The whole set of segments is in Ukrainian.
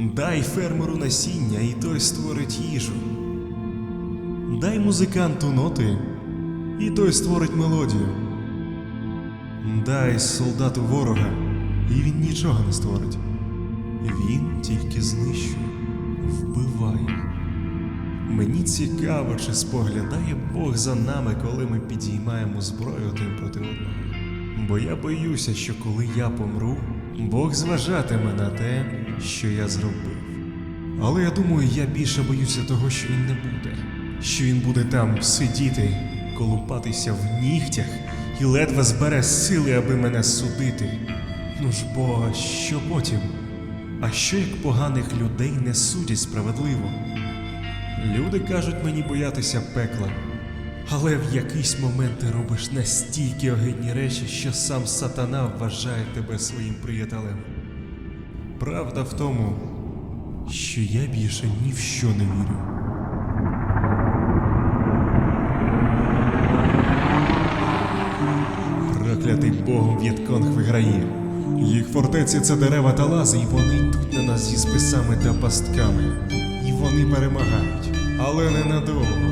Дай фермеру насіння, і той створить їжу. Дай музиканту ноти, і той створить мелодію. Дай солдату ворога, і він нічого не створить. Він тільки знищує, вбиває. Мені цікаво, чи споглядає Бог за нами, коли ми підіймаємо зброю один проти одного. Бо я боюся, що коли я помру, Бог зважатиме на те, що я зробив. Але я думаю, я більше боюся того, що він не буде, що він буде там сидіти, колупатися в нігтях і ледве збере сили, аби мене судити. Ну ж бо, що потім? А що як поганих людей не судять справедливо? Люди кажуть мені боятися пекла, але в якийсь момент ти робиш настільки огидні речі, що сам сатана вважає тебе своїм приятелем. Правда в тому, що я більше ні в що не вірю. Проклятий Богом В'єтконг виграє. Їх фортеці це дерева та лази, і вони йдуть на нас зі списами та пастками. І вони перемагають, але ненадовго.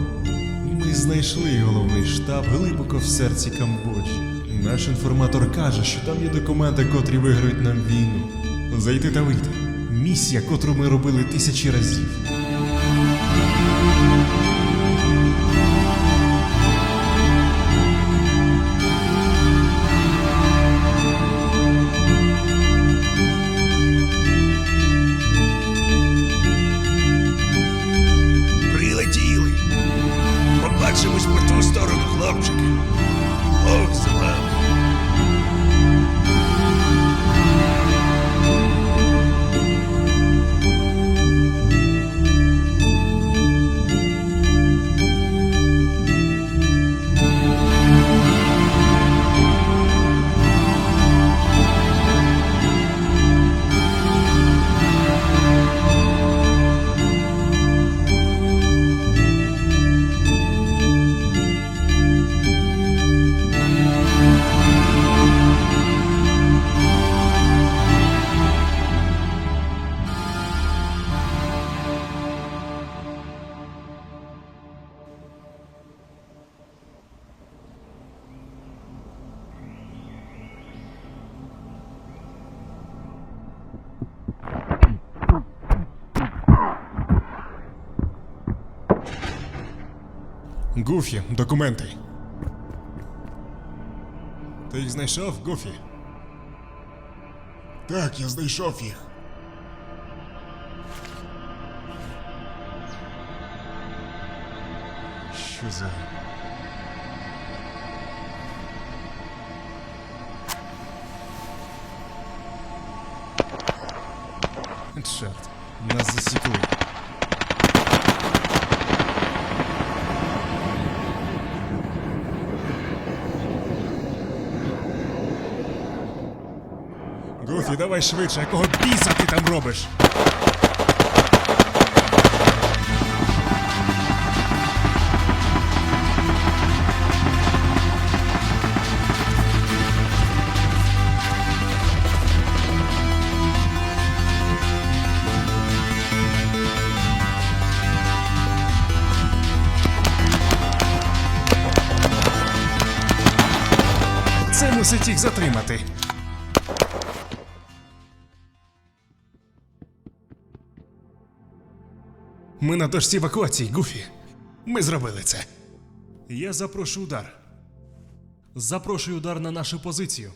Ми знайшли головний штаб глибоко в серці Камбоджі. Наш інформатор каже, що там є документи, котрі виграють нам війну. Зайти та вийти. Місія, котру ми робили тисячі разів. Хлопчики. Гуфі, документи. Ти їх знайшов, Гуфі? Так, я знайшов їх. Що за. Чорт, нас засікли. Гуфі, давай швидше, якого біса ти там робиш? Це мусить їх затримати. Ми на дошці евакуації, Гуфі. Ми зробили це. Я запрошую удар. Запрошую удар на нашу позицію.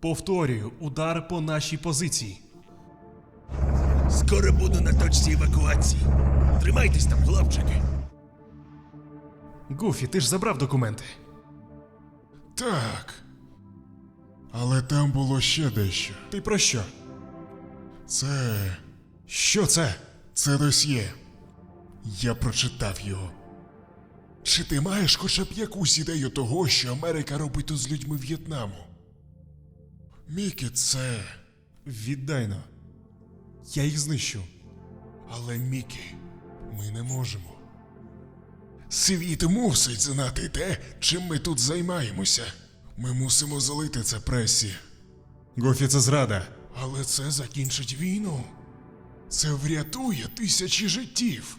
Повторюю, удар по нашій позиції. Скоро буду на точці евакуації. Тримайтесь там, хлопчики. Гуфі, ти ж забрав документи. Так. Але там було ще дещо. Ти про що? Це. Що це? це досьє. Я прочитав його. Чи ти маєш хоча б якусь ідею того, що Америка робить тут з людьми В'єтнаму? Мікі, це. Віддайно. Я їх знищу. Але Мікі, ми не можемо. Світ мусить знати те, чим ми тут займаємося. Ми мусимо залити це пресі. Гуфі, це зрада. Але це закінчить війну. Це врятує тисячі життів.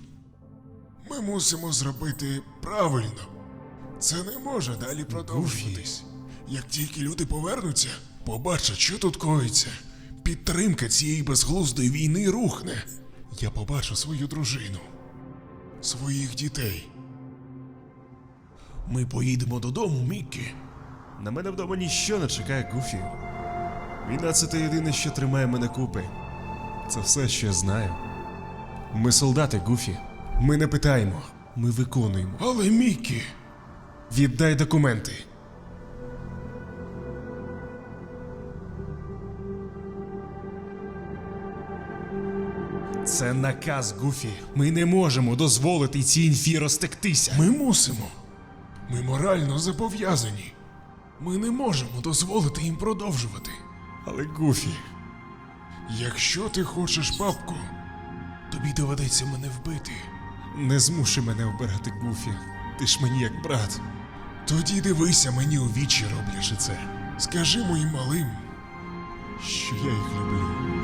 Ми мусимо зробити правильно. Це не може далі продовжуватись. Як тільки люди повернуться, побачать, що тут коїться. Підтримка цієї безглуздої війни рухне. Я побачу свою дружину, своїх дітей. Ми поїдемо додому, Міккі. На мене вдома ніщо не чекає Гуфі. Війна це те єдине, що тримає мене купи. Це все, що я знаю. Ми солдати, Гуфі. Ми не питаємо, ми виконуємо. Але Мікі, Віддай документи. Це наказ, Гуфі. Ми не можемо дозволити цій інфі розтектися. ми мусимо. Ми морально зобов'язані. Ми не можемо дозволити їм продовжувати. Але Гуфі, Якщо ти хочеш папку, тобі доведеться мене вбити. Не змуши мене обирати Гуфі. Ти ж мені як брат. Тоді дивися мені у вічі, роблячи це. Скажи моїм малим, що я їх люблю.